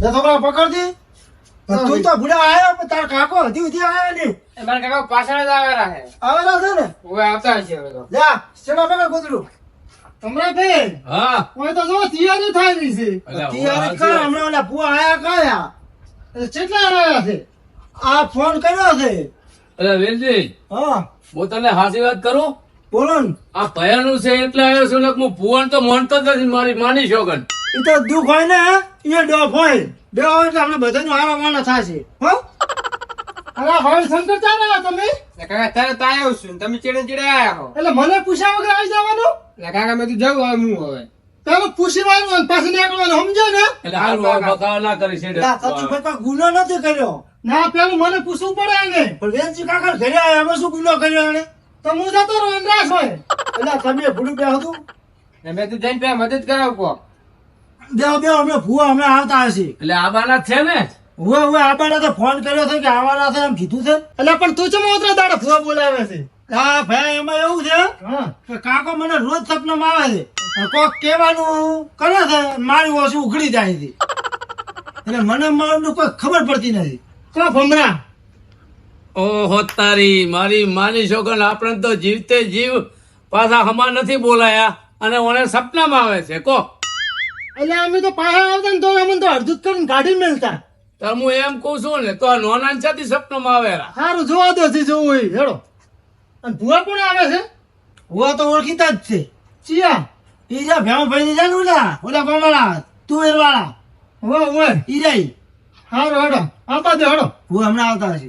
જે છોકરા પકડતી તું તો ભૂલા આયો પણ તાર કાકો હજી સુધી આયા નહીં. એ મારા કાકા પાછળ જ આવેલા છે. આવેલા છે ને? હવે આવતા હશે હવે તો. જા ચલો પકડ ગોદડું કમરાભાઈ હા. હવે તો જો તૈયારી થઈ રહી છે. તૈયારી કર હમણાં ઓલા ભૂવા આયા કયા? એટલે કેટલા આવ્યા છે? આ ફોન કર્યો છે. અરે વેલજી હા. હું તને હાસી વાત કરું? બોલો ને. આ ભયાનું છે એટલે આવ્યો છું હું ભુવન તો માનતો જ નથી મારી માની શોગન એ તો દુઃખ હોય ને એ ડોફ હોય બે હોય આપણે બધાનું હારા માના થશે. હો? અરે હવે શંકર ચાલે તમે? કાકા તરત આવ્યો છું તમે ચીડે ચીડે આયા હો. એટલે મને પૂછ્યા વગર આવી જવાનું? એટલે કાકા મેં તું જવું હવે હું હવે. પેલું પૂછી વાળું અને પાછી નીકળવાનું સમજો ને? એટલે હારું હવે બકાવ ના કરી છે ના, સચુભાઈ કોઈ ગુનો નથી કર્યો. ના પેલું મને પૂછવું પડે ને પણ વેલજી કાકા ઘરે આવ્યા એમાં શું ગુનો કર્યો એને? તો હું જતો રહું અંદરાશ હોય. એટલે તમે ભૂલું બે હતું? મેં તું જઈને મદદ કરાવ કો બે બે અમે ભૂવા અમે આવતા હશે. એટલે આવાના છે ને? હવે હવે આપણે તો ફોન કર્યો છે કે આવવાના છે એમ કીધું છે. એટલે પણ તું ચમ ઓતરા દાડા ફુવા બોલાવે છે? હા ભાઈ એમાં એવું છે કે કાકો મને રોજ સપનામાં આવે છે. કોક કહેવાનું કરે છે મારી ઓછું ઉઘડી જાય છે. એટલે મને મારું કોઈ ખબર પડતી નથી. કો ભમરા? ઓહો તારી મારી માની શોગન આપણે તો જીવતે જીવ પાછા હમા નથી બોલાયા અને ઓને સપનામાં આવે છે. કો? એટલે અમે તો પાછા આવતા ને તો અમને તો અડધું જ કરીને ગાડી મેલતા. તો હું એમ કહું છું ને તો આ નોના છાતી સપનામાં આવેલા. સારું જોવા દો છે જોવું હોય હેડો. અને ભુવા કોણ આવે છે? ભૂવા તો ઓળખીતા જ છે. ચિયા. ઈ ભેવા ભાઈ ની જાણ ઓલા ઓલા ગોમાળા તું એરવાળા હો હો ઈરાઈ. હારો સારું હેડો આપા દે હેડો. ભૂવા હમણાં આવતા હશે.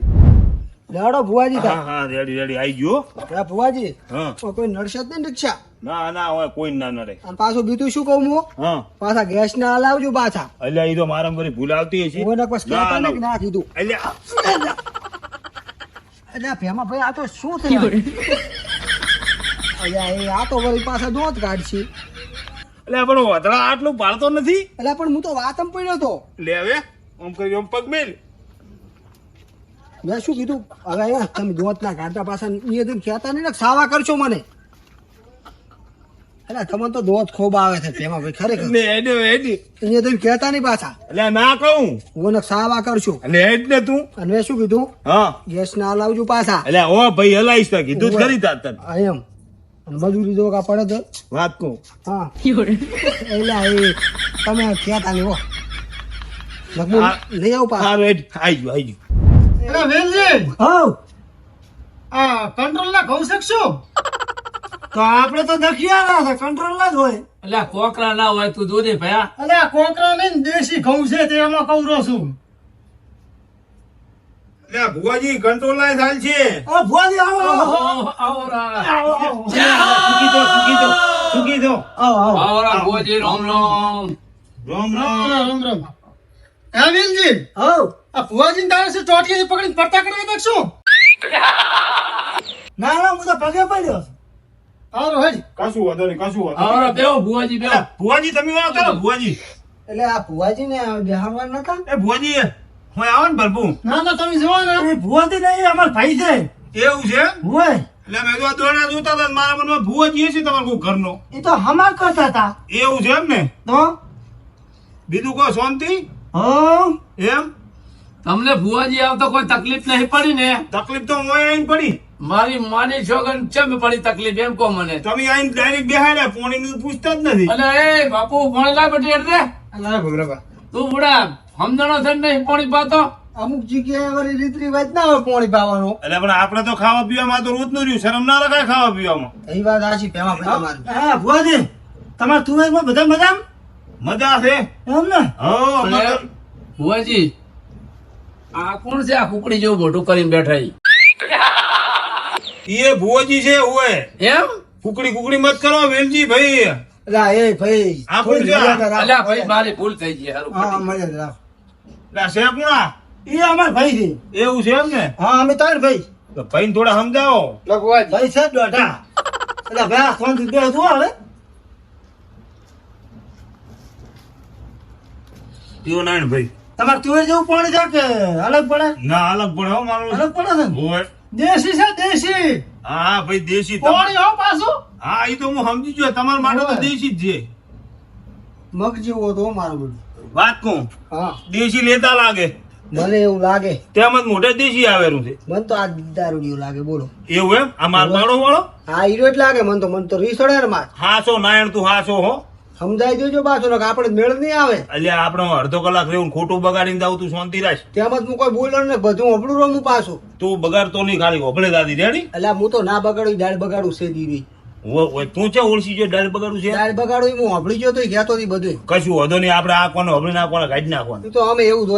લેવડો ભુવાજી હા હા રેડી રેડી. આવી ગયો. ભુવાજી. હા. કોઈ નડશે જ નહીં રિક્ષા. ના ના હોય કોઈ ના નડે અને પાછું બીજું શું કહું હું? હા. પાછા ગેસ ના લાવજો પાછા. એટલે એ તો મારા ઘરે ભૂલ આવતી હશે. ના, કે ના. કીધું એટલે એટલે ભેમા ભાઈ આ તો શું થયું? અલ્યા એ આ તો વળી પાછા દોત કાઢશે. એટલે પણ વધરા આટલું પાડતો નથી? એટલે પણ હું તો વાતમ પડ્યો તો લે હવે આમ કરી આમ પગ મેલ મેં શું કીધું? હવે તમે દોત ના કાઢતા પાછા એ કહેતા નહીં ને? સાવા કરશો મને? એટલે તમને તો દોત ખૂબ આવે છે તેમાં ભાઈ ખરેખર. એટલે અહીંયા તો કહેતા નહીં પાછા. એટલે ના કહું. હું સાવા કરશું એટલે હેડ ને તું. અને શું કીધું? હા. ના પાછા. એટલે ઓ ભાઈ હલાઈશ તો કીધું જ ખરી તાર એમ. મજૂરી જો કા પડે તો વાત કહું. હા. એટલે એ તમે કહેતા નહીં હો. લઈ આવું પાછા. સારું હેડ આવી ગયો આવી ગયો. એટલે વેલજી. હવ આ કંટ્રોલ ના કહું શકશો તો આપણે તો દખિયાના છે કંટ્રોલ ના જ હોય. એટલે આ કોકરા ના હોય તું જોજે ભયા. એટલે આ કોકરા ને દેશી ઘઉં છે તે એમાં કવરો છું. એટલે ભુવાજી કંટ્રોલ ના ચાલ છે. ઓ ભુવાજી આવો આવો. આવો આવો આવો સુકી દો સુકી દો સુકી દો આવો આવો. આવો રા, ભુવાજી, રામ રામ. રામ રામ. રામ હા આ ભુવાજી તારે છે ચોટીએ પકડીને પડતા કરી નાખશું ના ના હું તો પગે પડ્યો છું. સારું હેડ કશું વાંધો નહીં કશું વાંધો આવો બેહો ભુવાજી બેહો. ભુવાજી તમે વાત કરો ભુવાજી. એટલે આ ભુવાજી ને બેહાડવા નતા? એ ભુવાજી હું આવો ને ભરપુ ના ના તમે જોવો ને. એ ભુવાજી નહીં અમારા ભાઈ છે. એવું છે? હોય. એટલે મેં તો આ દોડા જોતા હતા ને મારા મનમાં ભુવાજી હશે તમારા કોઈ ઘરનો. એ તો હમાર કરતા હતા. એવું છે એમ ને તો? બીજું કોઈ શાંતિ? હો? એમ? તમને ભુવાજી આવતો કોઈ તકલીફ નહીં પડી ને? તકલીફ તો હું આવીને પડી. મારી માની છોકન ચમ પડી તકલીફ? એમ કહો મને. તમે આવીને ડાયરેક્ટ બેહાડ્યા પોણીનું પૂછતા જ નથી. અને એ બાપુ ભણેલા બેટી એટલે. અલા ભગરાબા તું બુડા સમજણો છે ને નહીં પોણી પાતો? અમુક જગ્યાએ વળી રીત રિવાજ ના હોય પોણી પાવાનું. એટલે પણ આપણે તો ખાવા પીવામાં તો રોજનું રહ્યું. શરમ ના રખાય ખાવા પીવામાં. એ વાત આછી ભેમા ભાઈ તમારી. હા ભુવાજી તમારા તુવેરમાં બધા મજા મજા છે. એમ ને? હો ભુવાજી આ કોણ છે આ કુકડી જેવું મોટું કરીને બેઠા ઈ? એ ભુવાજી છે ઓય એમ? કુકડી કુકડી મત કરો વેલજી ભાઈ. અલા એ ભાઈ આ ભૂલ. મર્યાદા ભાઈ મારી ભૂલ થઈ ગઈ હારું હા મજા રાખો. એટલે શેકુણા એ અમાર ભાઈ છે. એવું છે એમ ને? હા અમે તાર ભાઈ. તો ભાઈ થોડા સમજાવો. ભગવાન ભાઈ છે દોઢા. એટલે ભાઈ આ ફોન દે તું હવે. પીવો નારાયણ ભાઈ. તમારે તુવેર જેવું પાણી છે કે અલગ પડે? ના અલગ પડે હો મારું. અલગ પડે છે ને? ઓય દેશી છે દેશી. હા હા ભાઈ દેશી. તમ- હો પાછું. હા એ તો હું સમજી ગયો. તમારા માટે તો દેશી જ છે. મગ જેવો તો મારું બધું. વાત કહું. હા. દેશી લેતા લાગે. મને એવું લાગે. તેમજ મોઢે દેશી આવેલું છે. મને તો આ દારૂડિયું લાગે બોલો. એવું એમ? આ માર પાડો વાળો? હા હીરો જ લાગે. મને તો મને તો રીસડે માર. હાસો નાયણ તું હાસો હો. સમજાઈ દેજો પાછો આપણે મેળ નહીં આવે. એટલે આપણે અડધો કલાક રહેવું ખોટું બગાડીને જાવ તું શાંતિ રાખ. તેમાં હું કોઈ બોલો ને બધું અબડું રમું પાછું. તું બગાડતો નહીં ખાલી હોભળે દાદી રેડી? એટલે હું તો ના બગાડું દાળ બગાડું છે દીદી. તું છે ઓળસી જો ડાયરેક્ટ બગાડું છે? દાળ બગાડું હું હબળી ગયો તો કહેતો હતી બધું. કશું વધો નહીં આપણે આ કોને હોભળી નાખવાના કાઢી નાખવાના? તો અમે એવું જ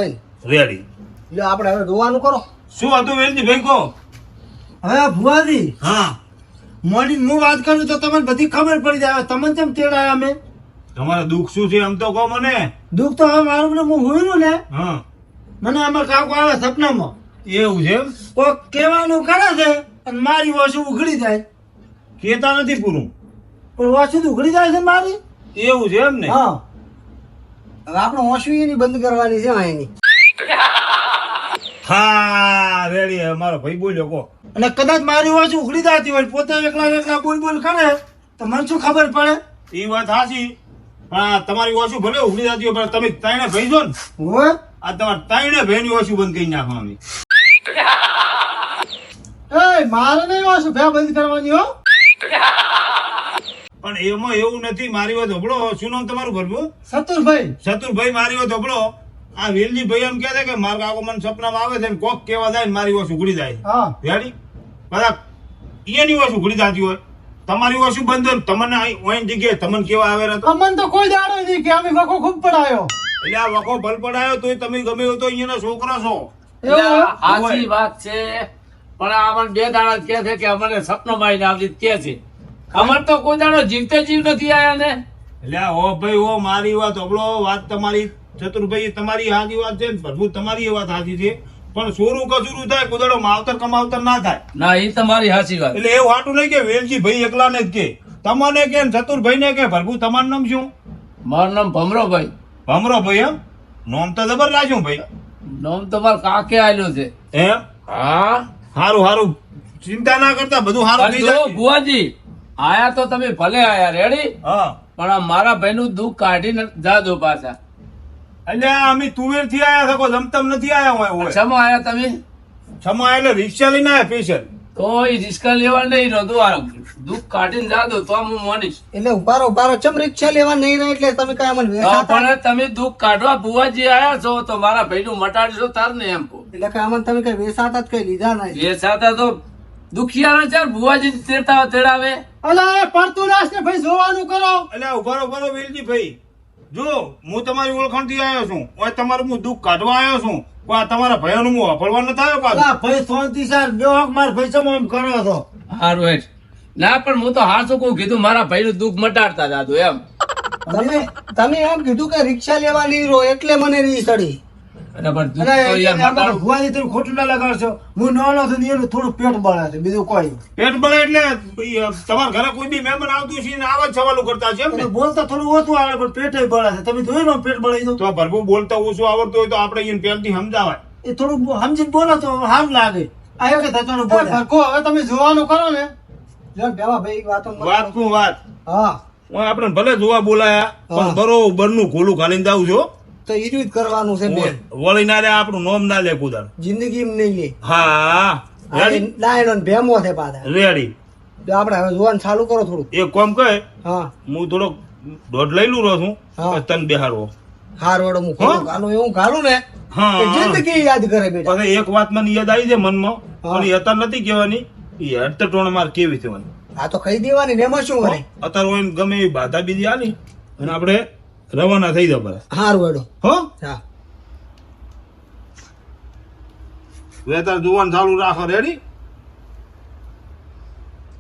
રેડી. એટલે આપણે હવે જોવાનું કરો. શું હતું વેલજી ભાઈ કહો હવે ભુવાજી હા. મોડી હું વાત કરું તો તમને બધી ખબર પડી જાય. તમને કેમ તેડાયા અમે? તમારે દુઃખ શું છે એમ તો કહો મને? દુઃખ તો હવે મારું મને હું હોઈનું ને? હા. મને આમાં કાકો આવે સપનામાં. એવું છે કોક કહેવાનું કરે છે અને મારી વાસુ ઉઘડી જાય. કેતા નથી પૂરું. પણ વાસુ તો ઉઘડી જાય છે મારી. એવું છે એમ ને? હા. હવે આપણે ઓછું એની બંધ કરવાની છે એની. હા રેડી. મારો ભાઈ બોલ્યો કહો. અને કદાચ મારી વાસુ ઉઘડી જતી હોય પોતે એકલા એકલા બોલ બોલ કરે તો મને શું ખબર પડે? એ વાત સાચી. પણ તમારી ઓછું ભલે ઉગડી જતી હોય પણ તમે ત્રણે ભાઈ દો ને હોય આ તમારે ત્રણે ભાઈની ઓછું બંધ કરી નાખવાની એ મારે નહીં વાસુ ભે બંધ કરવાની હો. પણ એમાં એવું નથી મારી વાત હોબળો શું નામ તમારું ભરવું સતુરભાઈ. શત્રુભાઈ મારી વાત હોબળો આ વેલજી ભાઈ એમ કહે છે કે મારા કાકો મને સપનામાં આવે છે ને કોક કેવા જાય ને મારી ઓછું ઉઘડી જાય. હા. રેડી બધા એની ઓછું ઉઘડી જતી હોય. તમારી ઓછું બંધ હોય તમને ઓઈન જગ્યાએ તમને કેવા આવે ને તો અમને તો કોઈ દાડો નહીં કે અમે વખો ખૂબ પડાયો. એટલે આ વખો ભલ પડાયો તોય તમે ગમે તો અહીંયાના છોકરા છો. સાચી વાત છે પણ આ અમને બે દાડા કે છે કે અમને સપનામાં આવીને આવતી કે છે. અમર તો કોઈ દાડો જીવતે જીવ નથી આયા ને. એટલે ઓ ભાઈ ઓ મારી વાત હોબળો વાત તમારી ચતુરભાઈ તમારી હાજી વાત છે ને પ્રભુ તમારી એ વાત હાજી છે. પણ સોરું કસુરું થાય કુદડો માવતર કમાવતર ના થાય. ના એ તમારી સાચી વાત. એટલે એવું હાટું નહીં કે વેલજી ભાઈ એકલાને જ કે. તમને કે ને ચતુરભાઈ ને કે ભરભુ તમારું નામ શું? મારું નામ ભમરો ભાઈ ભમરો ભાઈ એમ? નોમ તો જબર રાખ્યું ભાઈ. નામ તમારા કાકે આવેલું છે. એમ હા? હારું હારું. ચિંતા ના કરતા બધું હારું થઈ જાય. બુઆજી આયા તો તમે ભલે આયા રેડી હા. પણ મારા ભાઈનું દુઃખ કાઢીને જાજો પાછા. એટલે અમે તુવેરથી આયા શકો જમતમ નથી આયા હોય હોય. છમો આયા તમે? છમો એટલે રિક્ષા લઈને આયા સ્પેશિયલ. તો એ રિસ્કા લેવા નહીં નતું આ દુઃખ કાઢીને જાદો તો હું માનીશ. એટલે ઉભારો ઉભારો ચમ રિક્ષા લેવા નહીં રહે એટલે તમે કઈ અમને પણ તમે દુઃખ કાઢવા ભુવાજી આયા છો તો મારા ભાઈનું મટાડશો તાર ને એમ કહું. એટલે કઈ અમને તમે કઈ વેસાતા જ કઈ લીધા નહીં? વેસાતા તો દુખિયાના ચાર ભુવાજી તેડતા તેડાવે. અલા પડતું નાશ ને ભાઈ જોવાનું કરો. એટલે ઉભારો ઉભારો વેલજી ભાઈ. જો હું તમારી ઓળખાણથી આવ્યો છું. ઓય તમારું હું દુઃખ કાઢવા આવ્યો છું. વા આ તમારા ભાઈઓનું હું વાપરવા નથી આવ્યો પાછો? ભાઈ શાંતિ સર બે વખત માર ભાઈ આમ કરો છો? હારું હેઠ ના પણ હું તો હાચું કહું કીધું મારા ભાઈનું દુઃખ મટાડતા દાદુ એમ. તમે તમે એમ કીધું કે રિક્ષા લેવા નહીં રહો એટલે મને રી સડી ખોટું ના લગાડશો હું નાનો છું એનું થોડું પેટ બળે છે બીજું કોઈ પેટ બળે એટલે તમારા ઘરે કોઈ બી મહેમાન આવતું છે ને આવા સવાલો કરતા છે એમ ને? તમે બોલતા થોડું ઓછું આવડે પણ પેટે બળે છે. તમે જોયું પેટ બળી તો તો ભરપૂર બોલતા ઓછું આવડતું હોય તો આપણે એને પહેલથી સમજાવાય. એ થોડું સમજીને બોલો તો હામ લાગે. આ એક થતું ભરખો હવે તમે જોવાનું કરો ને. જો બેવા ભાઈ વાતો વાત. વાત? હા. હું આપણે ભલે જોવા બોલાયા પણ બરોબરનું ખોલું ખાલીને જાવ છો તો એ જ કરવાનું છે બેન. વળી ના લે આપણું નોમ ના લે કુદાર જિંદગી નહીં લે. હા રેડી? લાયનો ભેમો છે પાછા. રેડી. આપણે હવે જોવાનું ચાલુ કરો થોડું એક કોમ કહે હા. હું થોડોક દોઢ લઈ લઉં છું. પછી બેહાડવો હાર વડો હું? ગાલું એવું ગાલું ને. જિંદગી યાદ કરે બેટા. પછી એક વાત મને યાદ આવી છે મનમાં. પણ એ અત્યારે નથી કહેવાની. એ હેડ ટોણ માર કેવી થવાની આ તો કહી દેવાની ને એમાં શું કરે અત્યારે હોય ગમે એવી બાધા બીજી આલી અને આપણે રવાના થઈ જવા હાર વડો હો? હા. વેતર જોવાનું ચાલુ રાખો રેડી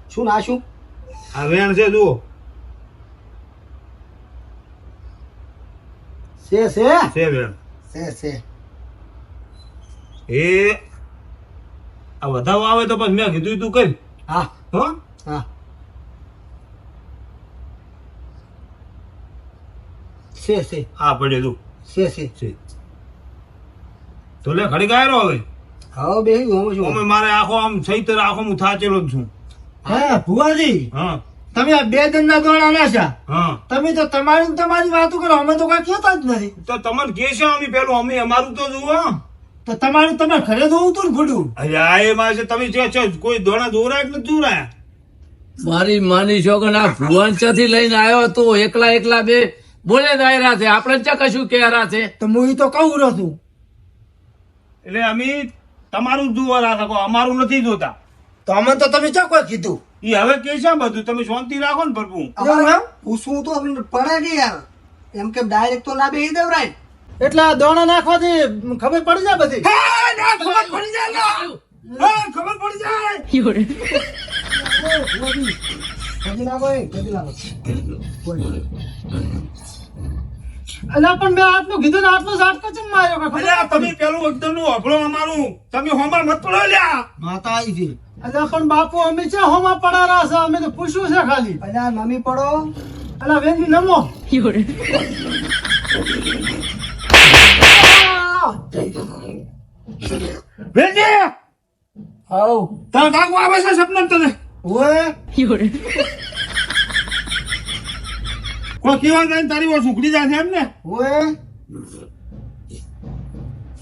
શું ના શું? આ વેણ છે જુઓ. છે છે? છે વેણ. છે છે. એ આ વધાવો આવે તો પછી મેં કીધું તું કઈ. હા. હો? હા. છે છે. આ પડે તું. છે છે. છે. તો લે ખડી ગાયરો હવે? હા બે હું શું અમે મારે આખો આમ સહિત આખો હું થાચેલો જ છું. હા ભુવાજી. હા. તમે આ બે દિનના દોડા નાખ્યા હા. તમે તો તમારી તમારી વાતો કરો. અમે તો કઈ કહેતા જ નથી. તો તમને કે છે અમે પેલું અમે અમારું તો જુઓ. તો તમારું તમારે ઘરે જોવું તું ને અરે આ એ માં છે તમે છે છે કોઈ દોણા દોરાય કે નથી દોરાયા? મારી માની છોકરા આ ભુવન ચાથી લઈને આવ્યો તો? એકલા એકલા બે બોલે દાયરા છે આપણે ચા કશું કહેરા છે તો હું ઈ તો કહું રહ્યો છું. એટલે અમે તમારું જોવા રાખો અમારું નથી જોતા. તો અમે તો તમે ચા કોઈ કીધું? એ હવે કે છે બધું? તમે શાંતિ રાખો ને પ્રભુ? પૂછવું તો પડે નહીં યાર. એમ કે ડાયરેક્ટ તો ના બેસી દેવરાય? એટલે આ દોણા નાખવાથી ખબર પડી જાય બધી? હા, ના, ખબર પડી જાય ના. હા, ખબર પડી જાય. કદી એટલે પણ મેં આટલું કીધું ને આટલો ઝાટકો ચમ માર્યો કે અલ્યા તમે પેલું એકદમનું અભળો અમારું. તમે હોમર મત પડો લ્યા માતા આવી છે. એટલે પણ બાપુ અમે છે હોમાં પડારા છે? અમે તો પૂછ્યું છે ખાલી. અલ્યા મમ્મી પડો. એટલે વેલી નમો. વેજી! આવ તાર કાકુ આવે છે સપના તને? ઓય કોઈ કેવા જાય તારી વાત ઉકળી જાય એમ ને? ઓય.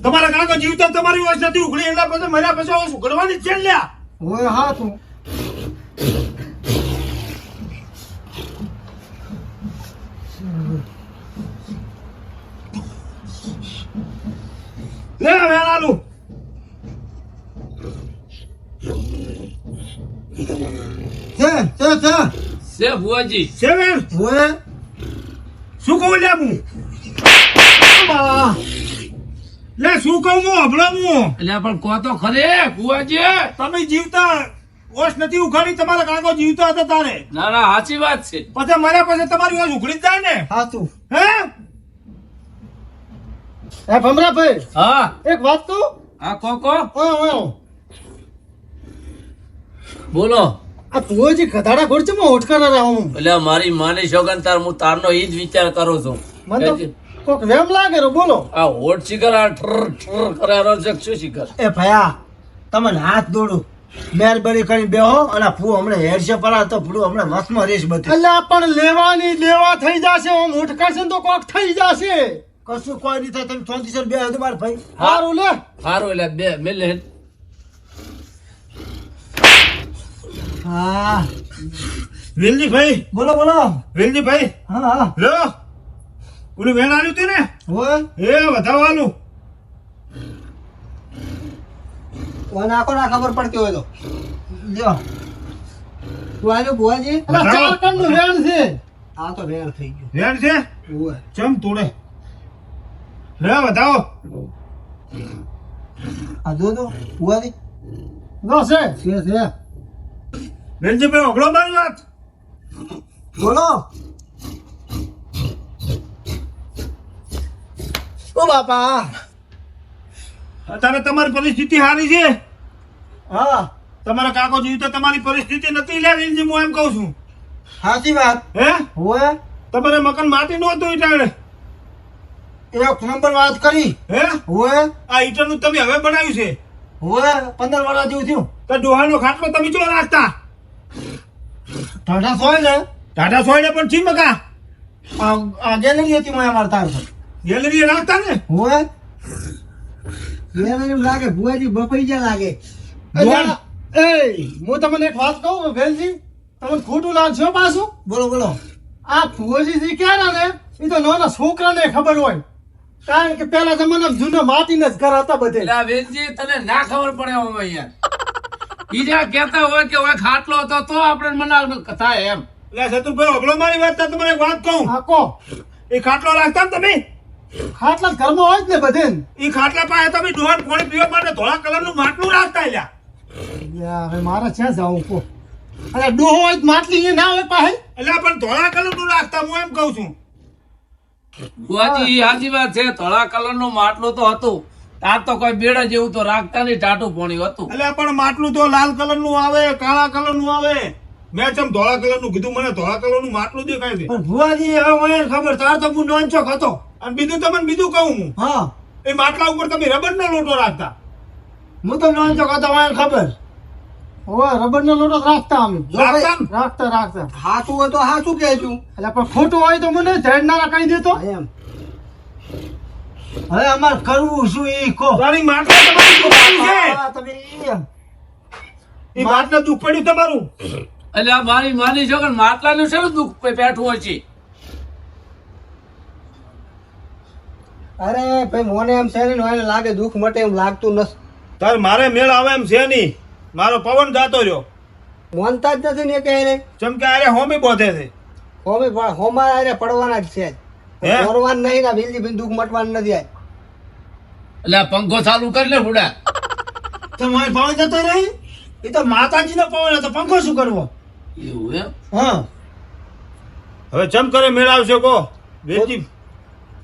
તમારા કાકા જીવતા તમારી વાત નથી ઉકળી એના પછી મર્યા પછી હવે ઉકળવાની છે લ્યા. ઓય હા તું. લે વેલાલું છે છે છે. છે ભુવાજી. સેવેન ઓય. શું કહું લ્યા હું. લે શું કહું હું? હભળો હું. એટલે પણ કહો તો ખરે ભુવાજી. તમે જીવતા ઓશ નથી ઉઘાડી તમારા કાકો જીવતા હતા તારે. ના ના સાચી વાત છે. પછી મારા પાસે તમારી વાત ઉઘડી જ જાય ને? હા તું હે? એ ભમરાભાઈ હા. એક વાત કહું? હા કોકો ઓય ઓય બોલો. આ તુઓજી ગધાડા ઘોડચમાં ઓઠકારા હું એટલે મારી માની છોકરા તાર હું તારનો જ વિચાર કરું છું. મને તો કોક વેમ લાગે રો બોલો. આ હોટ શિખર આ ઠર ઠર કરારો છે શું શિખર? એ ભયા તમને હાથ દોડું. મહેરબાની કરી બેહો અને ફૂ હમણે હેરશે પડા તો ફૂ હમણાં મસ્તમાં રેસ બધી. એટલે પણ લેવાની લેવા થઈ જશે હું ઉઠકાશે ને તો કોક થઈ જશે. કશું કોઈ નહીં થાય તમે ચોથી સર બે મારા ભાઈ. સારું લે. સારું એટલે બે મેલે હા. વેલજી ભાઈ બોલો બોલો. વેલજી ભાઈ હા. હા લો. ઓલું વેણ આવ્યું હતું ને? ઓય. એ વધારવાનું ઓને ના ખબર પડતી હોય તો. ચાર વેણ છે. આ તો વેણ થઈ ગયું. વેણ છે? ચમ તોડે. લે વધાવો. આ જો તો બુઆજી જો છે. છે છે. વેલજી ભાઈ ઓગળો મારી વાત. બોલો. ઓ બાપા. અત્યારે તમારી પરિસ્થિતિ સારી છે? હા. તમારા કાકો જીવતા તમારી પરિસ્થિતિ નથી લે વેલજી હું એમ કહું છું. સાચી વાત. હે? ઓય તમારે મકાન માટી નું હતું ઈટાણે એક નંબર વાત કરી. હે? ઓય આ ઈટાનું તમે હવે બનાવ્યું છે. ઓય પંદર વર્ષ જેવું થયું. તો ડોહાનો ખાટલો તમે ચો રાખતા? ટાટા સોય ને? ટાટા સોયડે પણ છી મકા? આ આ ગેલેરી હતી મેં અમારે તાર પર ગેલેરી રાખતા ને? હોય ગેલેરી લાગે ભુવાજી બફાઈ જ્યાં લાગે. એ હું તમને એક વાત કહું વેલજી તમને ખોટું લાગશે પાછું. બોલો બોલો. આ ફુવાજી ક્યાં ને એ તો નાના છોકરાને ખબર હોય. કારણ કે પેલા જમાનામાં જૂના માટીના જ ઘર હતા બધે. વેલજી તને ના ખબર પડે યાર. જ્યાં કહેતા હોય કે હોય ખાટલો હતો તો આપણે મના થાય એમ. એટલે શત્રુભાઈ ઓગળો મારી વાત તો તમારે વાત કહું. હાકો એ ખાટલો રાખતા ને તમે? ખાટલા ઘરમાં હોય જ ને બધે એ ખાટલા પાસે તમે ડોહાન પાણી પીવા માટે ધોળા કલરનું માટલું રાખતા એલા હવે મારે ક્યાં જાવું કો અરે ડોહો હોય માટલી એ ના હોય પાસે? એટલે પણ ધોળા કલરનું રાખતા હું એમ કહું છું. બુઆજી હાજી વાત છે ધોળા કલરનું માટલું તો હતું. તાર તો કોઈ બેડા જેવું તો રાખતા નહીં ટાટું પોણી હતું. એટલે પણ માટલું તો લાલ કલરનું આવે કાળા કલરનું આવે. મેં ચમ ધોળા કલરનું કીધું મને ધોળા કલરનું માટલું દેખાય છે. પણ ભુવાજી હવે મને ખબર તાર તો હું નોન ચોક હતો. અને બીજું તમને બીજું કહું હું. હા. એ માટલા ઉપર તમે રબરનો લોટો રાખતા. હું તો નોન ચોક હતો મને ખબર. હવે રબરનો લોટો રાખતા અમે. રાખતા રાખતા રાખતા. હાચું હોય તો હાચું કહેજો. એટલે પણ ખોટું હોય તો મને ધ્યાન કહી દેતો. એમ. હવે અમાર કરવું શું એ કો તારી માટલા તમારી દુઃખ છે. હા, તમે. એ માટલા દુઃખ પડ્યું તમારું. એટલે આ મારી માની છોકરા માટલાનું શેનું દુઃખ પેઠું હોય છે? અરે ભાઈ મને એમ છે ને એને લાગે દુઃખ મટે એમ લાગતું નથી. તાર મારે મેળ આવે એમ છે નહીં. મારો પવન જાતો રહ્યો. મોનતા જ નથી ને કે અરે ચમ કે આરે હોમી બોધે છે. હોમી હોમા અરે પડવાના જ છે. હે? પડવાનું નહીં ને બિલજી બિન દુઃખ મટવાનું નથી આજ એટલે આ પંખો ચાલુ કરી લે ફૂડા તમારે પવન જતો રહી? એ તો માતાજીનો પવન હતો. પંખો શું કરવો? એવું એમ? હા. હવે ચમ કરે મેળાવશો આવશે કો વેચી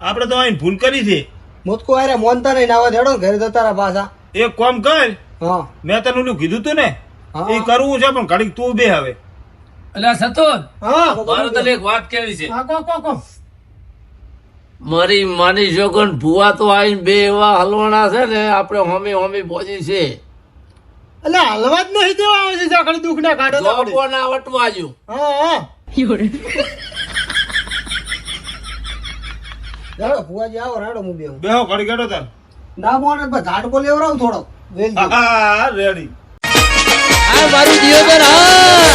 આપણે તો અહીં ભૂલ કરી છે. મોતકો આરે મોનતા નહીં નાવા દેડો ઘરે જતા રહ્યા પાછા. એક કોમ કર. હા. મેં તને ઓલું કીધું તું ને હા. એ કરવું છે પણ ઘડીક તું બે હવે. એટલે આ સતોન હા. મારો તને એક વાત કેવી છે? હા કો કો કો મારી માની જોગન ભૂવા તો આવીને બે એવા હલવાના છે ને આપણે હોમી હોમી પહોંચી છે. એટલે હલવા જ નહીં દેવા આવે છે જ્યાં દુઃખ ના કાઢો લોકોના વટવા જો. હા હા. ભુવાજી આવો રાડો હું બેહું. બેહો ઘડી કાઢો તાર. ના મોડે ઝાડકો લેવરાવ થોડો હા રેડી આ મારું જીવન હા.